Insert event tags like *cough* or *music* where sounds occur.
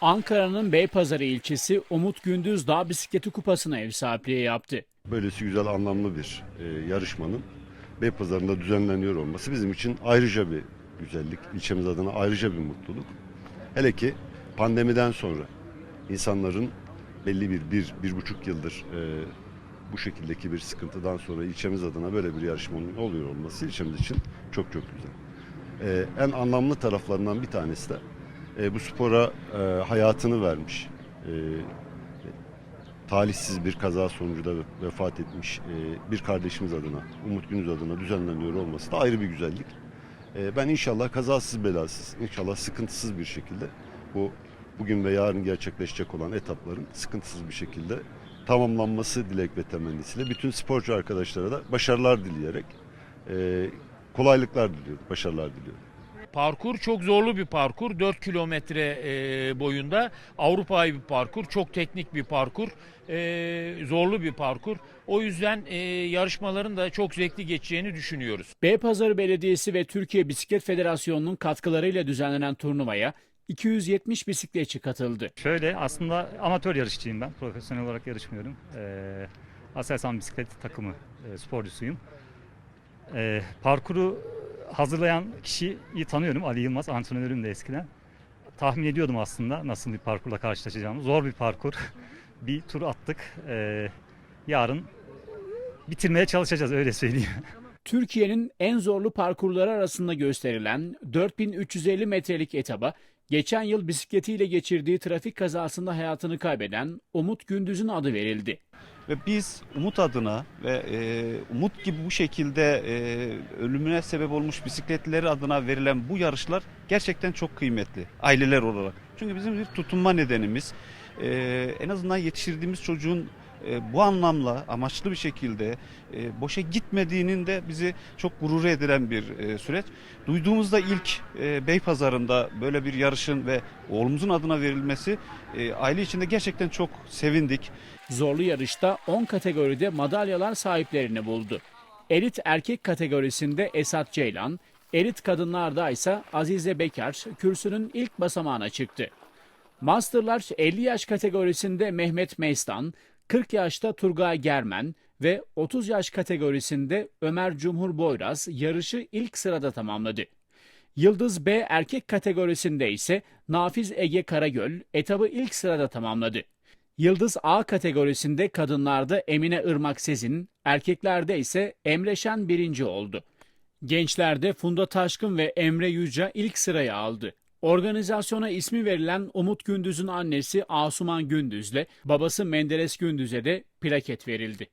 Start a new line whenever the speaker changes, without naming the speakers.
Ankara'nın Beypazarı ilçesi Umut Gündüz Dağ Bisikleti Kupası'na ev sahipliği yaptı.
Böylesi güzel anlamlı bir e, yarışmanın Beypazarı'nda düzenleniyor olması bizim için ayrıca bir güzellik. ilçemiz adına ayrıca bir mutluluk. Hele ki pandemiden sonra insanların belli bir, bir, bir buçuk yıldır e, bu şekildeki bir sıkıntıdan sonra ilçemiz adına böyle bir yarışmanın oluyor olması ilçemiz için çok çok güzel. E, en anlamlı taraflarından bir tanesi de e, bu spora e, hayatını vermiş, e, talihsiz bir kaza sonucu da vefat etmiş e, bir kardeşimiz adına, Umut Günüz adına düzenleniyor olması da ayrı bir güzellik. E, Ben inşallah kazasız belasız, inşallah sıkıntısız bir şekilde bu bugün ve yarın gerçekleşecek olan etapların sıkıntısız bir şekilde tamamlanması dilek ve temennisiyle bütün sporcu arkadaşlara da başarılar dileyerek e, kolaylıklar diliyorum, başarılar diliyorum.
Parkur çok zorlu bir parkur. 4 kilometre e, boyunda Avrupa'yı bir parkur. Çok teknik bir parkur. e, zorlu bir parkur. O yüzden e, yarışmaların da çok zevkli geçeceğini düşünüyoruz.
Beypazarı Belediyesi ve Türkiye Bisiklet Federasyonu'nun katkılarıyla düzenlenen turnuvaya 270 bisikletçi katıldı.
Şöyle aslında amatör yarışçıyım ben. Profesyonel olarak yarışmıyorum. Ee, Aselsan bisiklet takımı e, sporcusuyum. Ee, parkuru hazırlayan kişiyi tanıyorum. Ali Yılmaz antrenörüm de eskiden. Tahmin ediyordum aslında nasıl bir parkurla karşılaşacağımı. Zor bir parkur. *laughs* bir tur attık. Ee, yarın bitirmeye çalışacağız öyle söyleyeyim.
Türkiye'nin en zorlu parkurları arasında gösterilen 4350 metrelik etaba geçen yıl bisikletiyle geçirdiği trafik kazasında hayatını kaybeden Umut Gündüz'ün adı verildi.
Ve biz Umut adına ve e, Umut gibi bu şekilde e, ölümüne sebep olmuş bisikletlileri adına verilen bu yarışlar gerçekten çok kıymetli aileler olarak. Çünkü bizim bir tutunma nedenimiz e, en azından yetiştirdiğimiz çocuğun e, bu anlamla amaçlı bir şekilde e, boşa gitmediğinin de bizi çok gurur edilen bir e, süreç. Duyduğumuzda ilk e, Beypazarı'nda böyle bir yarışın ve oğlumuzun adına verilmesi e, aile içinde gerçekten çok sevindik.
Zorlu yarışta 10 kategoride madalyalar sahiplerini buldu. Elit erkek kategorisinde Esat Ceylan, elit kadınlarda ise Azize Bekar kürsünün ilk basamağına çıktı. Masterlar 50 yaş kategorisinde Mehmet Meystan, 40 yaşta Turgay Germen ve 30 yaş kategorisinde Ömer Cumhur Boyraz yarışı ilk sırada tamamladı. Yıldız B erkek kategorisinde ise Nafiz Ege Karagöl etabı ilk sırada tamamladı. Yıldız A kategorisinde kadınlarda Emine Irmak Sezin, erkeklerde ise Emre Şen birinci oldu. Gençlerde Funda Taşkın ve Emre Yüce ilk sırayı aldı. Organizasyona ismi verilen Umut Gündüz'ün annesi Asuman Gündüz'le babası Menderes Gündüz'e de plaket verildi.